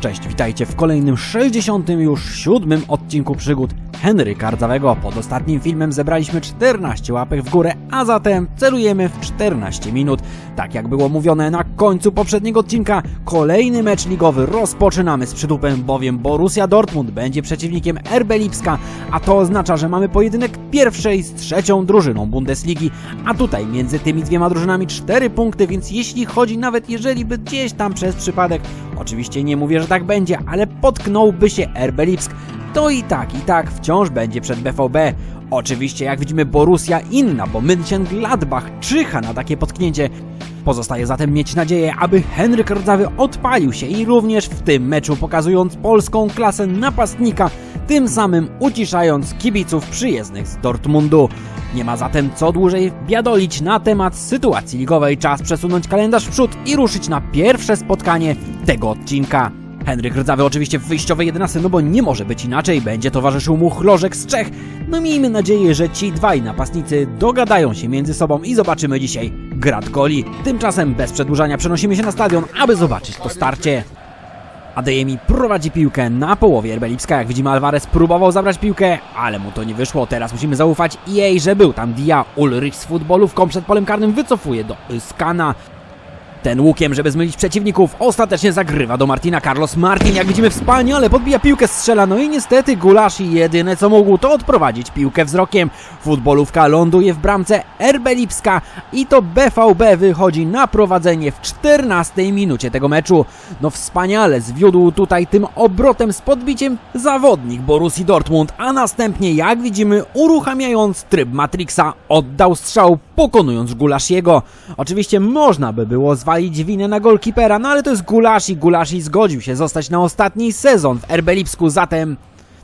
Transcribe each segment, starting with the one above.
Cześć, witajcie w kolejnym 60. już siódmym odcinku przygód Henryka Rdzawego. Pod ostatnim filmem zebraliśmy 14 łapek w górę, a zatem celujemy w 14 minut. Tak jak było mówione na końcu poprzedniego odcinka, kolejny mecz ligowy rozpoczynamy z przytupem, bowiem Borussia Dortmund będzie przeciwnikiem RB Lipska, a to oznacza, że mamy pojedynek pierwszej z trzecią drużyną Bundesligi, a tutaj między tymi dwiema drużynami 4 punkty, więc jeśli chodzi nawet jeżeli by gdzieś tam przez przypadek, oczywiście nie mówię, że tak będzie, ale potknąłby się RB Lipsk, to i tak, i tak wciąż będzie przed BVB. Oczywiście, jak widzimy, Borussia inna, bo Mönchengladbach czyha na takie potknięcie. Pozostaje zatem mieć nadzieję, aby Henryk Rdzawy odpalił się i również w tym meczu pokazując polską klasę napastnika, tym samym uciszając kibiców przyjezdnych z Dortmundu. Nie ma zatem co dłużej biadolić na temat sytuacji ligowej. Czas przesunąć kalendarz w przód i ruszyć na pierwsze spotkanie tego odcinka. Henryk Rdzawy oczywiście w wyjściowej 11, no bo nie może być inaczej, będzie towarzyszył mu Chlożek z Czech. No miejmy nadzieję, że ci dwaj napastnicy dogadają się między sobą i zobaczymy dzisiaj grad goli. Tymczasem bez przedłużania przenosimy się na stadion, aby zobaczyć to starcie. Adeyemi prowadzi piłkę na połowie RB Lipska. Jak widzimy, Alvarez próbował zabrać piłkę, ale mu to nie wyszło. Teraz musimy zaufać jej, że był tam Dia. Ulrich z futbolówką przed polem karnym wycofuje do Skana. Ten łukiem, żeby zmylić przeciwników, ostatecznie zagrywa do Martina. Carlos Martin, jak widzimy, wspaniale podbija piłkę, strzela. No i niestety Gulashi jedyne co mógł to odprowadzić piłkę wzrokiem. Futbolówka ląduje w bramce RB Lipska i to BVB wychodzi na prowadzenie w 14 minucie tego meczu. No wspaniale zwiódł tutaj tym obrotem z podbiciem zawodnik Borussii Dortmund, a następnie, jak widzimy, uruchamiając tryb Matrixa, oddał strzał, pokonując Gulashiego. Oczywiście można by było zwalić winę na golkipera, no ale to jest Gulashi. Gulashi zgodził się zostać na ostatni sezon w RB Lipsku, zatem...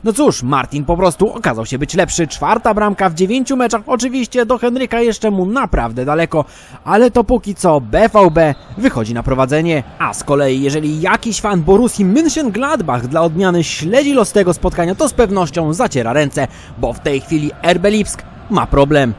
No cóż, Martin po prostu okazał się być lepszy. Czwarta bramka w dziewięciu meczach. Oczywiście do Henryka jeszcze mu naprawdę daleko, ale to póki co BVB wychodzi na prowadzenie. A z kolei, jeżeli jakiś fan Borussii Mönchengladbach dla odmiany śledzi los tego spotkania, to z pewnością zaciera ręce, bo w tej chwili RB Lipsk ma problem.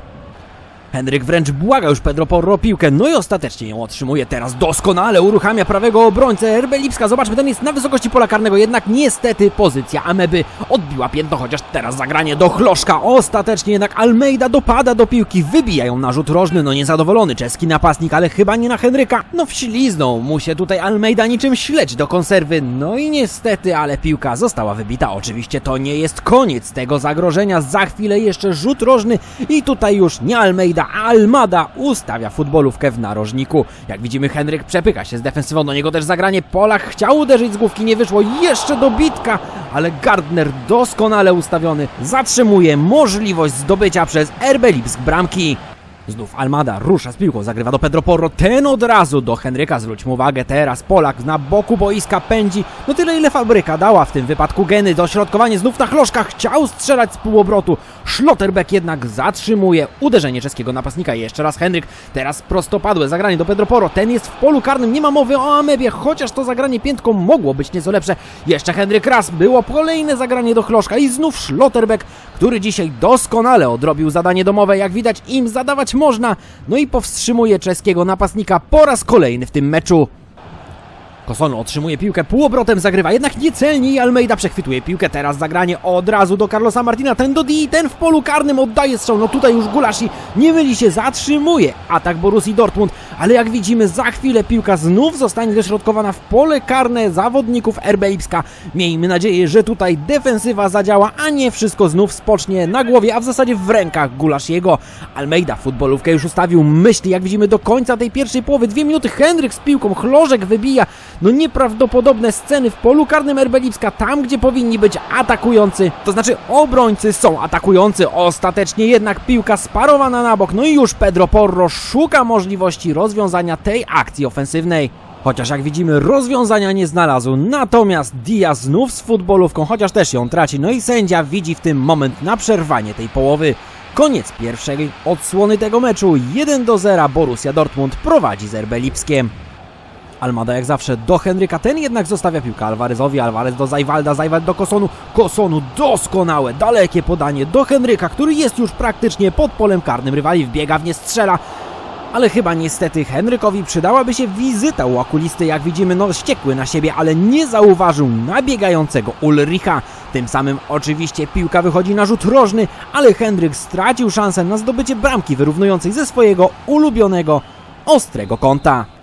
Henryk wręcz błaga już Pedro Porro piłkę, no i ostatecznie ją otrzymuje. Teraz doskonale uruchamia prawego obrońcę RB Lipska. Zobaczmy, ten jest na wysokości pola karnego, jednak niestety pozycja Ameby odbiła piętno, chociaż teraz zagranie do Chloszka. Ostatecznie jednak Almeida dopada do piłki, wybija ją na rzut rożny. No niezadowolony czeski napastnik, ale chyba nie na Henryka. No wśliznął mu się tutaj Almeida niczym śledź do konserwy. No i niestety, ale piłka została wybita. Oczywiście to nie jest koniec tego zagrożenia. Za chwilę jeszcze rzut rożny i tutaj już nie Almeida, a Almada ustawia futbolówkę w narożniku. Jak widzimy, Henryk przepycha się z defensywą, do niego też zagranie. Polak chciał uderzyć z główki, nie wyszło. Jeszcze dobitka, ale Gardner doskonale ustawiony zatrzymuje możliwość zdobycia przez RB Lipsk bramki. Znów Almada rusza z piłką, zagrywa do Pedro Porro, ten od razu do Henryka, zwróćmy uwagę, teraz Polak na boku boiska pędzi, no tyle ile fabryka dała w tym wypadku geny, dośrodkowanie znów na chloszka, chciał strzelać z półobrotu, Schlotterbeck jednak zatrzymuje uderzenie czeskiego napastnika, jeszcze raz Henryk, teraz prostopadłe zagranie do Pedro Porro, ten jest w polu karnym, nie ma mowy o Amebie, chociaż to zagranie piętką mogło być nieco lepsze, jeszcze Henryk raz, było kolejne zagranie do chloszka i znów Schlotterbeck, który dzisiaj doskonale odrobił zadanie domowe, jak widać im zadawać można, no i powstrzymuje czeskiego napastnika po raz kolejny w tym meczu. Kosono otrzymuje piłkę, półobrotem zagrywa, jednak niecelnie i Almeida przechwytuje piłkę. Teraz zagranie od razu do Carlosa Martina, ten do Di, ten w polu karnym oddaje strzał. No tutaj już Gulashi nie myli się, zatrzymuje atak Borussii Dortmund, ale jak widzimy za chwilę piłka znów zostanie dośrodkowana w pole karne zawodników RB Lipska. Miejmy nadzieję, że tutaj defensywa zadziała, a nie wszystko znów spocznie na głowie, a w zasadzie w rękach Gulashiego. Almeida futbolówkę już ustawił, myśli jak widzimy do końca tej pierwszej połowy. Dwie minuty Henryk z piłką, Chlożek wybija. No nieprawdopodobne sceny w polu karnym RB Lipska, tam gdzie powinni być atakujący, to znaczy obrońcy są atakujący. Ostatecznie jednak piłka sparowana na bok, no i już Pedro Porro szuka możliwości rozwiązania tej akcji ofensywnej. Chociaż jak widzimy rozwiązania nie znalazł, natomiast Dia znów z futbolówką, chociaż też ją traci, no i sędzia widzi w tym moment na przerwanie tej połowy. Koniec pierwszej odsłony tego meczu, 1 do 0 Borussia Dortmund prowadzi z RB Lipskiem. Almada jak zawsze do Henryka, ten jednak zostawia piłkę Alvarezowi, Alvarez do Zajwalda, Zajwald do Kosonu, Kosonu doskonałe, dalekie podanie do Henryka, który jest już praktycznie pod polem karnym, rywali wbiega w nie, strzela, Ale chyba niestety Henrykowi przydałaby się wizyta u okulisty, jak widzimy, no wściekły na siebie, ale nie zauważył nabiegającego Ulricha. Tym samym oczywiście piłka wychodzi na rzut rożny, ale Henryk stracił szansę na zdobycie bramki wyrównującej ze swojego ulubionego ostrego kąta.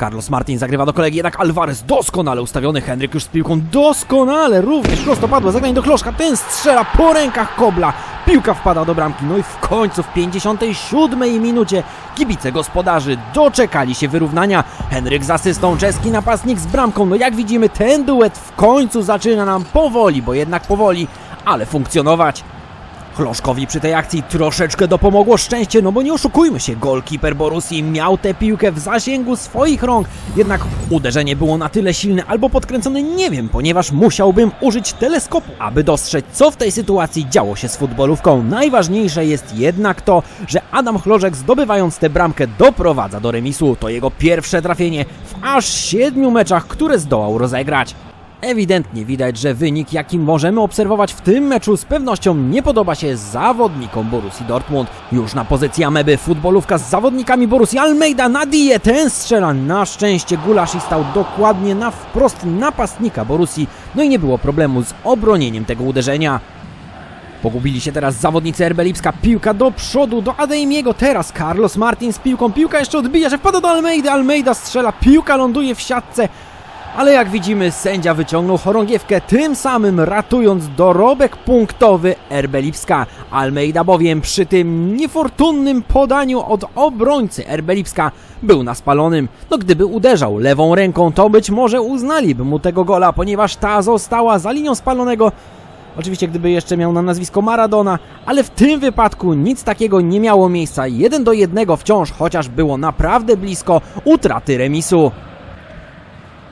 Carlos Martin zagrywa do kolegi, jednak Alvarez doskonale ustawiony, Henryk już z piłką doskonale, również prostopadłe zagranie do Kloszka, ten strzela po rękach Kobla, piłka wpada do bramki, no i w końcu w 57 minucie kibice gospodarzy doczekali się wyrównania, Henryk z asystą, czeski napastnik z bramką, no jak widzimy ten duet w końcu zaczyna nam powoli, bo jednak powoli, ale funkcjonować. Chloszkowi przy tej akcji troszeczkę dopomogło szczęście, no bo nie oszukujmy się, golkiper Borussii miał tę piłkę w zasięgu swoich rąk, jednak uderzenie było na tyle silne albo podkręcone, nie wiem, ponieważ musiałbym użyć teleskopu, aby dostrzec, co w tej sytuacji działo się z futbolówką. Najważniejsze jest jednak to, że Adam Chlożek zdobywając tę bramkę doprowadza do remisu. To jego pierwsze trafienie w aż siedmiu meczach, które zdołał rozegrać. Ewidentnie widać, że wynik, jaki możemy obserwować w tym meczu, z pewnością nie podoba się zawodnikom Borussii Dortmund. Już na pozycji Ameby futbolówka z zawodnikami Borussii Almeida na ten strzela. Na szczęście Gulasz i stał dokładnie na wprost napastnika Borussii, no i nie było problemu z obronieniem tego uderzenia. Pogubili się teraz zawodnicy RB Lipska, piłka do przodu, do Adeymiego, teraz Carlos Martin z piłką, piłka jeszcze odbija się, wpada do Almeida, Almeida strzela, piłka ląduje w siatce, ale jak widzimy sędzia wyciągnął chorągiewkę, tym samym ratując dorobek punktowy RB Lipska. Almeida bowiem przy tym niefortunnym podaniu od obrońcy RB Lipska był na spalonym. No gdyby uderzał lewą ręką, to być może uznaliby mu tego gola, ponieważ ta została za linią spalonego. Oczywiście gdyby jeszcze miał na nazwisko Maradona, ale w tym wypadku nic takiego nie miało miejsca. Jeden do jednego wciąż, chociaż było naprawdę blisko utraty remisu.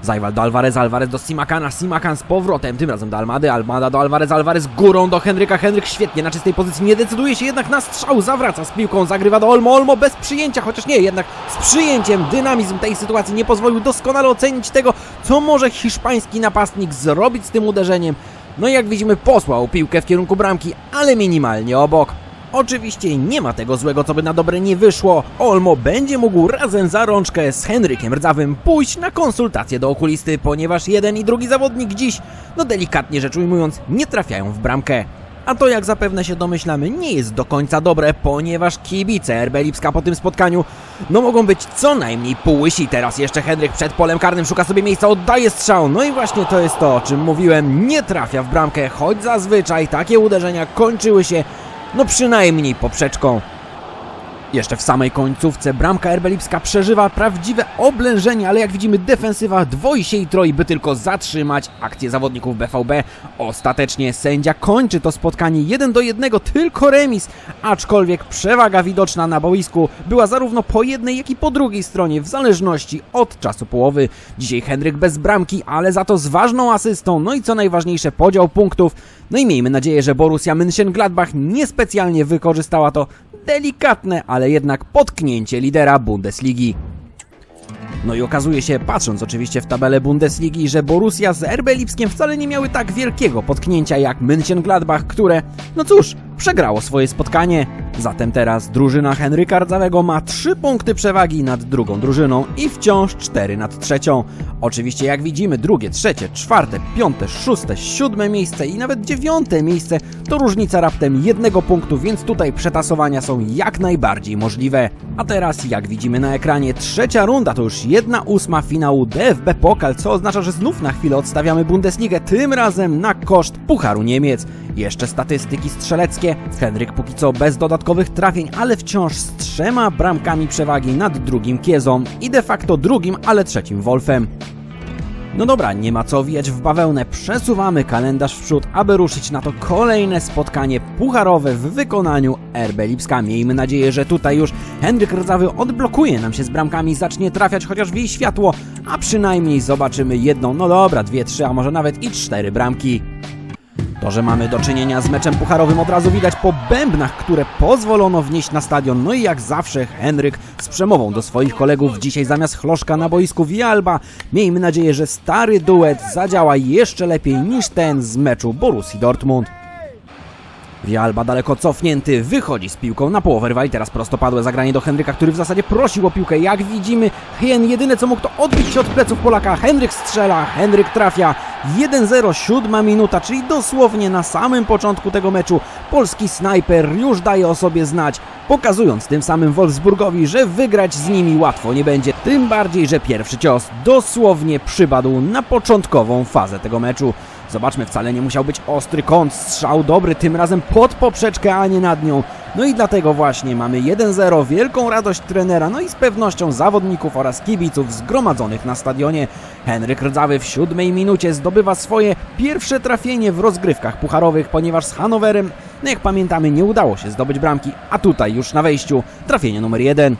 Zajwal do Alvarez, Alvarez do Simakana, Simakan z powrotem, tym razem do Almady, Almada do Alvarez, Alvarez górą do Henryka, Henryk świetnie na czystej pozycji, nie decyduje się jednak na strzał, zawraca z piłką, zagrywa do Olmo, Olmo bez przyjęcia, chociaż nie, jednak z przyjęciem dynamizm tej sytuacji nie pozwolił doskonale ocenić tego, co może hiszpański napastnik zrobić z tym uderzeniem. No i jak widzimy posłał piłkę w kierunku bramki, ale minimalnie obok. Oczywiście nie ma tego złego, co by na dobre nie wyszło. Olmo będzie mógł razem za rączkę z Henrykiem Rdzawym pójść na konsultację do okulisty, ponieważ jeden i drugi zawodnik dziś, no delikatnie rzecz ujmując, nie trafiają w bramkę. A to jak zapewne się domyślamy nie jest do końca dobre, ponieważ kibice RB Lipska po tym spotkaniu no mogą być co najmniej półłysi. Teraz jeszcze Henryk przed polem karnym szuka sobie miejsca, oddaje strzał. No i właśnie to jest to, o czym mówiłem, nie trafia w bramkę, choć zazwyczaj takie uderzenia kończyły się no przynajmniej poprzeczką. Jeszcze w samej końcówce bramka RB Lipska przeżywa prawdziwe oblężenie, ale jak widzimy defensywa dwoi się i troi, by tylko zatrzymać akcję zawodników BVB. Ostatecznie sędzia kończy to spotkanie 1 do 1, tylko remis, aczkolwiek przewaga widoczna na boisku była zarówno po jednej, jak i po drugiej stronie, w zależności od czasu połowy. Dzisiaj Henryk bez bramki, ale za to z ważną asystą, no i co najważniejsze podział punktów. No i miejmy nadzieję, że Borussia Mönchengladbach niespecjalnie wykorzystała to delikatne, ale jednak potknięcie lidera Bundesligi. No i okazuje się, patrząc oczywiście w tabelę Bundesligi, że Borussia z RB Lipskiem wcale nie miały tak wielkiego potknięcia jak Mönchengladbach, które, no cóż, przegrało swoje spotkanie. Zatem teraz drużyna Henryka Rdzawego ma 3 punkty przewagi nad drugą drużyną i wciąż 4 nad trzecią. Oczywiście jak widzimy drugie, trzecie, czwarte, piąte, szóste, siódme miejsce i nawet dziewiąte miejsce to różnica raptem jednego punktu, więc tutaj przetasowania są jak najbardziej możliwe. A teraz jak widzimy na ekranie trzecia runda to już jedna ósma finału DFB Pokal, co oznacza, że znów na chwilę odstawiamy Bundesligę, tym razem na koszt Pucharu Niemiec. Jeszcze statystyki strzeleckie. Henryk póki co bez dodatkowych trafień, ale wciąż z trzema bramkami przewagi nad drugim Kiezą i de facto drugim, ale trzecim Wolfem. No dobra, nie ma co wijać w bawełnę, przesuwamy kalendarz w przód, aby ruszyć na to kolejne spotkanie pucharowe w wykonaniu RB Lipska. Miejmy nadzieję, że tutaj już Henryk Rdzawy odblokuje nam się z bramkami, zacznie trafiać chociaż w jej światło, a przynajmniej zobaczymy jedną, no dobra, dwie, trzy, a może nawet i cztery bramki. To, że mamy do czynienia z meczem pucharowym od razu widać po bębnach, które pozwolono wnieść na stadion. No i jak zawsze Henryk z przemową do swoich kolegów dzisiaj zamiast chloszka na boisku Vialba. Miejmy nadzieję, że stary duet zadziała jeszcze lepiej niż ten z meczu Borussii Dortmund. Wialba daleko cofnięty, wychodzi z piłką na połowę rywali, teraz prostopadłe zagranie do Henryka, który w zasadzie prosił o piłkę. Jak widzimy, Hien jedyne co mógł to odbić się od pleców Polaka. Henryk strzela, Henryk trafia. 1-0, siódma minuta, czyli dosłownie na samym początku tego meczu polski snajper już daje o sobie znać, pokazując tym samym Wolfsburgowi, że wygrać z nimi łatwo nie będzie. Tym bardziej, że pierwszy cios dosłownie przypadł na początkową fazę tego meczu. Zobaczmy, wcale nie musiał być ostry kąt, strzał dobry, tym razem pod poprzeczkę, a nie nad nią. No i dlatego właśnie mamy 1-0, wielką radość trenera, no i z pewnością zawodników oraz kibiców zgromadzonych na stadionie. Henryk Rdzawy w siódmej minucie zdobywa swoje pierwsze trafienie w rozgrywkach pucharowych, ponieważ z Hanowerem, no jak pamiętamy, nie udało się zdobyć bramki, a tutaj już na wejściu trafienie numer jeden.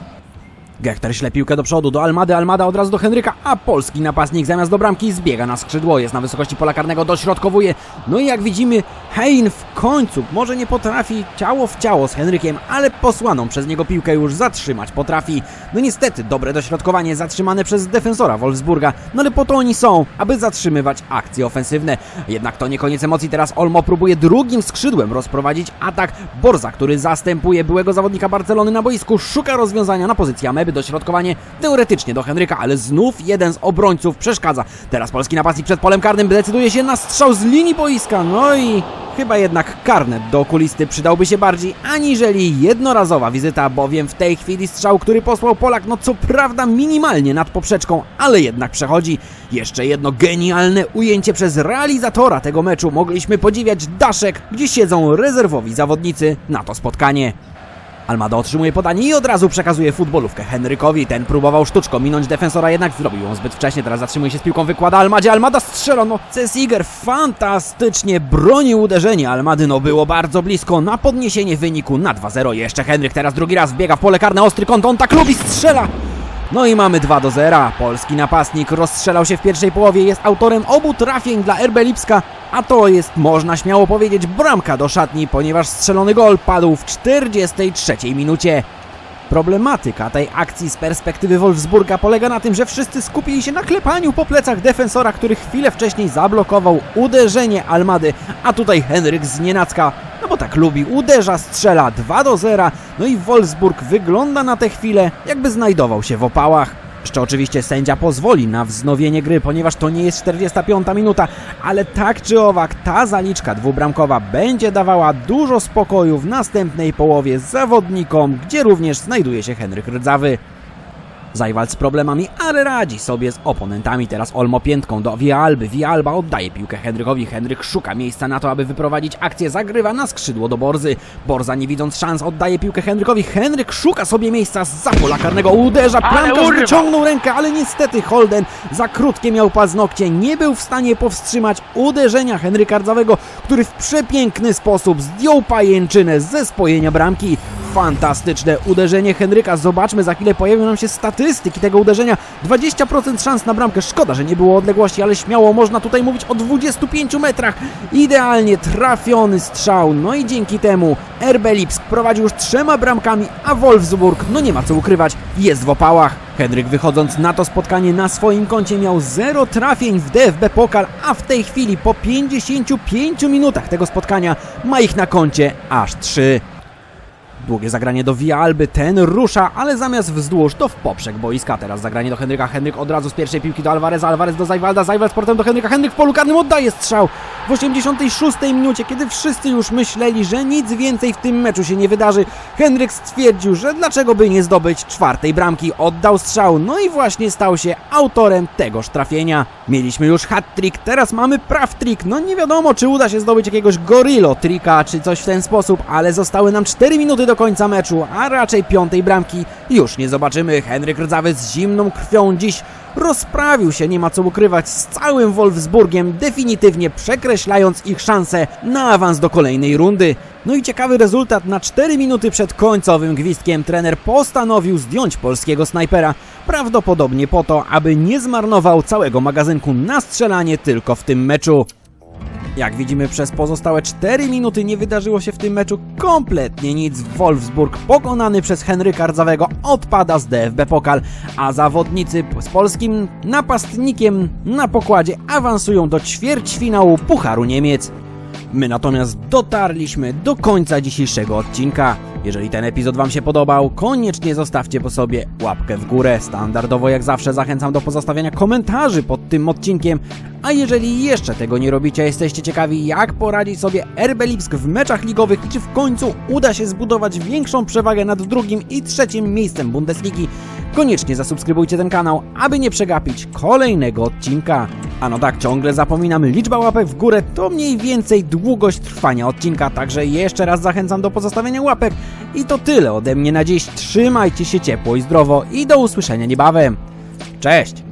Gechter śle piłkę do przodu, do Almady, Almada od razu do Henryka, a polski napastnik zamiast do bramki zbiega na skrzydło, jest na wysokości pola karnego, dośrodkowuje. No i jak widzimy, Hein w końcu może nie potrafi ciało w ciało z Henrykiem, ale posłaną przez niego piłkę już zatrzymać potrafi. No niestety, dobre dośrodkowanie zatrzymane przez defensora Wolfsburga, no ale po to oni są, aby zatrzymywać akcje ofensywne. Jednak to nie koniec emocji, teraz Olmo próbuje drugim skrzydłem rozprowadzić atak Borza, który zastępuje byłego zawodnika Barcelony na boisku, szuka rozwiązania na pozycji Ameby, dośrodkowanie teoretycznie do Henryka, ale znów jeden z obrońców przeszkadza. Teraz polski napastnik przed polem karnym decyduje się na strzał z linii boiska, no i chyba jednak karnet do okulisty przydałby się bardziej, aniżeli jednorazowa wizyta, bowiem w tej chwili strzał, który posłał Polak, no co prawda minimalnie nad poprzeczką, ale jednak przechodzi. Jeszcze jedno genialne ujęcie przez realizatora tego meczu. Mogliśmy podziwiać daszek, gdzie siedzą rezerwowi zawodnicy na to spotkanie. Almada otrzymuje podanie i od razu przekazuje futbolówkę Henrykowi. Ten próbował sztuczką minąć defensora, jednak zrobił ją zbyt wcześnie. Teraz zatrzymuje się z piłką, wykłada Almadzie. Almada strzela, no Cesiger fantastycznie bronił uderzenie Almady. No było bardzo blisko na podniesienie wyniku na 2-0. Jeszcze Henryk teraz drugi raz wbiega w pole karne, ostry kąt, on tak lubi, strzela! No i mamy 2 do 0. Polski napastnik rozstrzelał się w pierwszej połowie, jest autorem obu trafień dla RB Lipska, a to jest, można śmiało powiedzieć, bramka do szatni, ponieważ strzelony gol padł w 43 minucie. Problematyka tej akcji z perspektywy Wolfsburga polega na tym, że wszyscy skupili się na klepaniu po plecach defensora, który chwilę wcześniej zablokował uderzenie Almady, a tutaj Henryk z nienacka, no bo tak lubi, uderza, strzela 2 do 0, no i Wolfsburg wygląda na tę chwilę, jakby znajdował się w opałach. Jeszcze oczywiście sędzia pozwoli na wznowienie gry, ponieważ to nie jest 45 minuta, ale tak czy owak ta zaliczka dwubramkowa będzie dawała dużo spokoju w następnej połowie zawodnikom, gdzie również znajduje się Henryk Rdzawy. Zajwald z problemami, ale radzi sobie z oponentami. Teraz Olmo piętką do Vialby. Vialba oddaje piłkę Henrykowi. Henryk szuka miejsca na to, aby wyprowadzić akcję. Zagrywa na skrzydło do Borzy. Borza nie widząc szans oddaje piłkę Henrykowi. Henryk szuka sobie miejsca z pola karnego. Uderza, urwał. wyciągnął rękę, ale niestety Holden za krótkie miał paznokcie. Nie był w stanie powstrzymać uderzenia Henryka Rdzawego, który w przepiękny sposób zdjął pajęczynę ze spojenia bramki. Fantastyczne uderzenie Henryka. Zobaczmy, za chwilę pojawią nam się statystyki tego uderzenia. 20% szans na bramkę. Szkoda, że nie było odległości, ale śmiało można tutaj mówić o 25 metrach. Idealnie trafiony strzał. No i dzięki temu RB Lipsk prowadzi już trzema bramkami, a Wolfsburg, no nie ma co ukrywać, jest w opałach. Henryk wychodząc na to spotkanie na swoim koncie miał 0 trafień w DFB Pokal, a w tej chwili po 55 minutach tego spotkania ma ich na koncie aż 3. Długie zagranie do Vialby, ten rusza, ale zamiast wzdłuż to w poprzek boiska. Teraz zagranie do Henryka, Henryk od razu z pierwszej piłki do Alvareza, Alvarez do Zajwalda, Zajwald z portem do Henryka, Henryk w polu karnym oddaje strzał w 86 minucie, kiedy wszyscy już myśleli, że nic więcej w tym meczu się nie wydarzy. Henryk stwierdził, że dlaczego by nie zdobyć czwartej bramki, oddał strzał, no i właśnie stał się autorem tegoż trafienia. Mieliśmy już hat-trick, teraz mamy praw-trick, no nie wiadomo czy uda się zdobyć jakiegoś gorillo trika czy coś w ten sposób, ale zostały nam 4 minuty do końca meczu, a raczej piątej bramki już nie zobaczymy. Henryk Rdzawy z zimną krwią dziś rozprawił się, nie ma co ukrywać, z całym Wolfsburgiem, definitywnie przekreślając ich szanse na awans do kolejnej rundy. No i ciekawy rezultat, na 4 minuty przed końcowym gwizdkiem trener postanowił zdjąć polskiego snajpera, prawdopodobnie po to, aby nie zmarnował całego magazynku na strzelanie tylko w tym meczu. Jak widzimy, przez pozostałe 4 minuty nie wydarzyło się w tym meczu kompletnie nic. Wolfsburg, pokonany przez Henryka Rdzawego, odpada z DFB Pokal, a zawodnicy z polskim napastnikiem na pokładzie awansują do ćwierćfinału Pucharu Niemiec. My natomiast dotarliśmy do końca dzisiejszego odcinka. Jeżeli ten epizod Wam się podobał, koniecznie zostawcie po sobie łapkę w górę. Standardowo jak zawsze zachęcam do pozostawiania komentarzy pod tym odcinkiem. A jeżeli jeszcze tego nie robicie, jesteście ciekawi jak poradzić sobie RB Lipsk w meczach ligowych i czy w końcu uda się zbudować większą przewagę nad drugim i trzecim miejscem Bundesligi, koniecznie zasubskrybujcie ten kanał, aby nie przegapić kolejnego odcinka. A no tak, ciągle zapominam, liczba łapek w górę to mniej więcej długość trwania odcinka, także jeszcze raz zachęcam do pozostawienia łapek. I to tyle ode mnie na dziś. Trzymajcie się ciepło i zdrowo i do usłyszenia niebawem. Cześć!